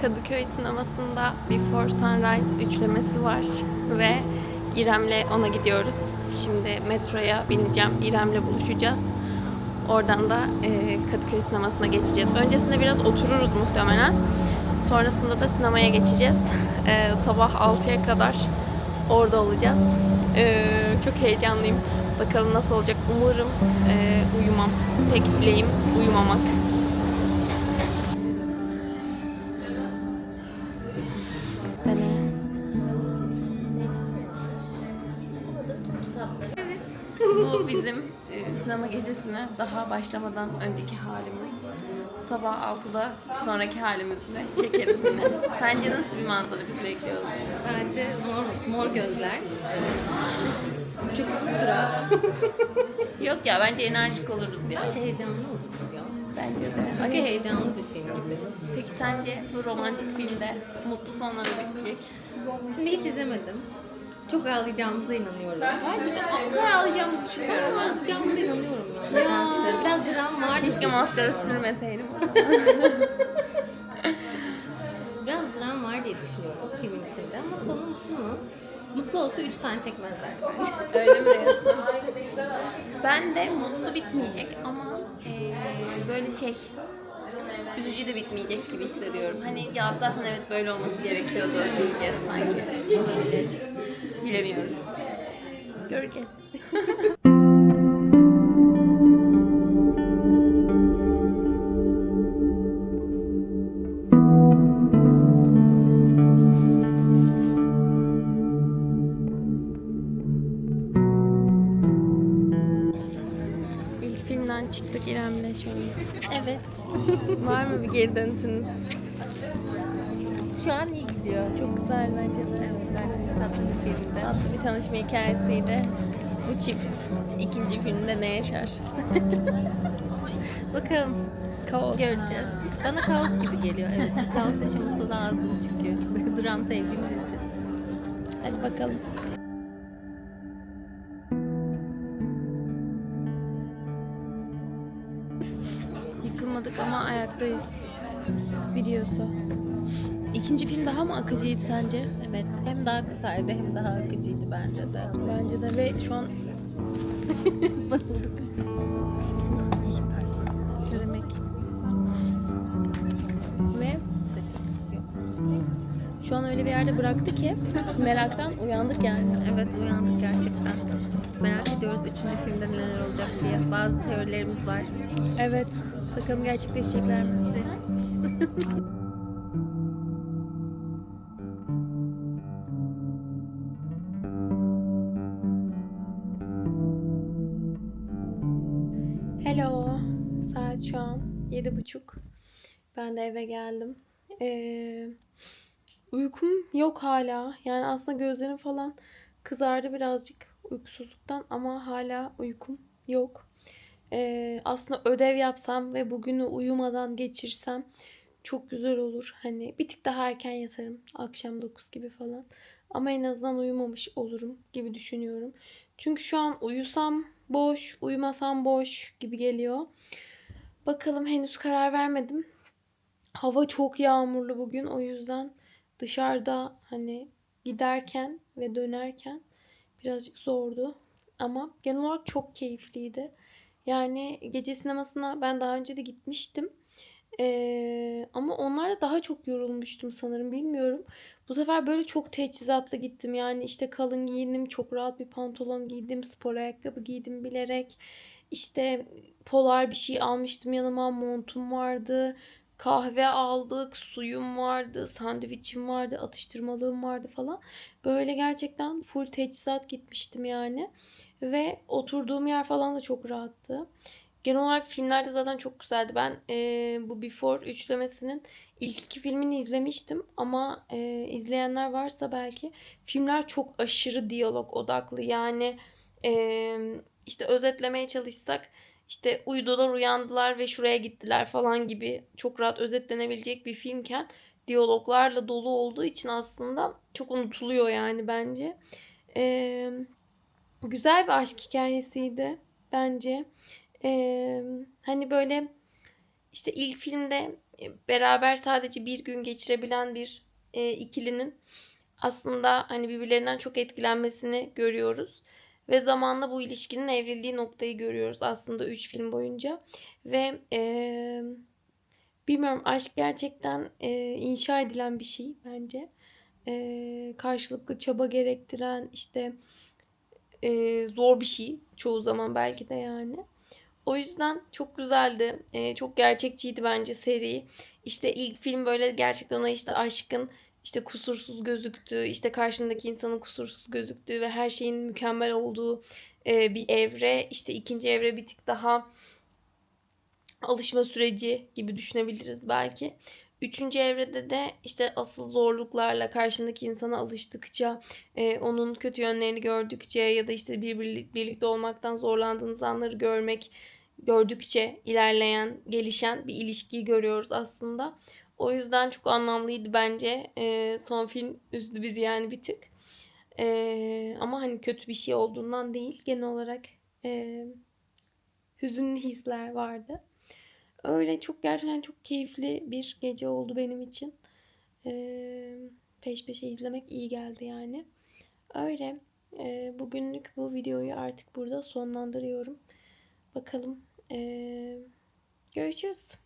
Kadıköy sinemasında Before Sunrise üçlemesi var ve İrem'le ona gidiyoruz. Şimdi metroya bineceğim. İrem'le buluşacağız. Oradan da e, Kadıköy sinemasına geçeceğiz. Öncesinde biraz otururuz muhtemelen. Sonrasında da sinemaya geçeceğiz. E, sabah 6'ya kadar orada olacağız. E, çok heyecanlıyım. Bakalım nasıl olacak. Umarım e, uyumam. Tek dileğim uyumamak. Bu bizim e, sinema gecesine daha başlamadan önceki halimiz. Sabah 6'da sonraki halimizle çekeriz yine. Sence nasıl bir manzara bizi bekliyor? Bence mor, mor gözler. Çok sıra. Yok ya bence enerjik oluruz ya. Bence heyecanlı oluruz ya. Bence de. Çünkü heyecanlı bir film gibi. peki sence bu romantik filmde mutlu sonları bitecek? Şimdi hiç izlemedim. Çok ağlayacağımıza inanıyorum. Bence de kadar ağlayacağımı düşünmüyorum ben. Ağlayacağımıza inanıyorum ya. Biraz dram var. Keşke maskara sürmeseydim. Biraz dram var diye düşünüyorum filmin içinde. Ama sonu mutlu mu? Mutlu olsa 3 tane çekmezler bence. Öyle mi diyorsun? Ben de mutlu bitmeyecek ama eee, böyle şey üzücü de bitmeyecek gibi hissediyorum. Hani ya zaten evet böyle olması gerekiyordu diyeceğiz sanki. Olabilir. Bilemiyoruz. Göreceğiz. Çıktık İrem'le şu an. Evet. Var mı bir geri dönütünüz? Şu an iyi gidiyor. Çok güzel bence de. Evet, gayet tatlı bir filmdi. Tatlı bir tanışma hikayesiydi. Bu çift ikinci filmde ne yaşar? Bakalım. Kaos. Göreceğiz. Bana kaos gibi geliyor. Evet. kaos da lazım çünkü. Dram sevdiğimiz için. Hadi bakalım. Yıkılmadık ama ayaktayız. Biliyorsa. İkinci film daha mı akıcıydı sence? Evet. Hem daha kısaydı hem daha akıcıydı bence de. Bence de ve şu an Basıldık. ne demek? Ve şu an öyle bir yerde bıraktı ki meraktan uyandık yani. Evet uyandık gerçekten. Merak ediyoruz üçüncü filmde neler olacak diye. Bazı teorilerimiz var. Evet. Bakalım gerçekleşecekler mi? Hello. Saat şu an yedi buçuk. Ben de eve geldim. Ee, uykum yok hala. Yani aslında gözlerim falan kızardı birazcık uykusuzluktan ama hala uykum yok. Ee, aslında ödev yapsam ve bugünü uyumadan geçirsem çok güzel olur. Hani bir tık daha erken yatarım. Akşam 9 gibi falan. Ama en azından uyumamış olurum gibi düşünüyorum. Çünkü şu an uyusam boş, uyumasam boş gibi geliyor. Bakalım henüz karar vermedim. Hava çok yağmurlu bugün. O yüzden dışarıda hani giderken ve dönerken birazcık zordu. Ama genel olarak çok keyifliydi. Yani gece sinemasına ben daha önce de gitmiştim. Ee, ama onlarla daha çok yorulmuştum sanırım bilmiyorum. Bu sefer böyle çok teçhizatlı gittim. Yani işte kalın giyindim, çok rahat bir pantolon giydim, spor ayakkabı giydim bilerek. İşte polar bir şey almıştım yanıma, montum vardı. Kahve aldık, suyum vardı, sandviçim vardı, atıştırmalığım vardı falan. Böyle gerçekten full teçhizat gitmiştim yani. Ve oturduğum yer falan da çok rahattı. Genel olarak filmler de zaten çok güzeldi. Ben eee, bu Before üçlemesinin ilk iki filmini izlemiştim. Ama eee, izleyenler varsa belki filmler çok aşırı diyalog odaklı. Yani eee, işte özetlemeye çalışsak işte uyudular uyandılar ve şuraya gittiler falan gibi çok rahat özetlenebilecek bir filmken diyaloglarla dolu olduğu için aslında çok unutuluyor yani bence. Eee güzel bir aşk hikayesiydi bence. Ee, hani böyle işte ilk filmde e, beraber sadece bir gün geçirebilen bir e, ikilinin aslında hani birbirlerinden çok etkilenmesini görüyoruz. Ve zamanla bu ilişkinin evrildiği noktayı görüyoruz aslında 3 film boyunca. Ve eee, bilmiyorum aşk gerçekten eee, inşa edilen bir şey bence. Eee, karşılıklı çaba gerektiren işte eee, zor bir şey çoğu zaman belki de yani. O yüzden çok güzeldi. Eee, çok gerçekçiydi bence seri. İşte ilk film böyle gerçekten ona işte aşkın işte kusursuz gözüktüğü, işte karşındaki insanın kusursuz gözüktüğü ve her şeyin mükemmel olduğu eee, bir evre. İşte ikinci evre bir tık daha alışma süreci gibi düşünebiliriz belki. Üçüncü evrede de işte asıl zorluklarla karşındaki insana alıştıkça, e, onun kötü yönlerini gördükçe ya da işte bir birlik- birlikte olmaktan zorlandığınız anları görmek, gördükçe ilerleyen, gelişen bir ilişkiyi görüyoruz aslında. O yüzden çok anlamlıydı bence. E, son film üzdü bizi yani bir tık. E, ama hani kötü bir şey olduğundan değil, genel olarak e, hüzünlü hisler vardı. Öyle çok gerçekten çok keyifli bir gece oldu benim için. Ee, peş peşe izlemek iyi geldi yani. Öyle. Ee, bugünlük bu videoyu artık burada sonlandırıyorum. Bakalım. Ee, görüşürüz.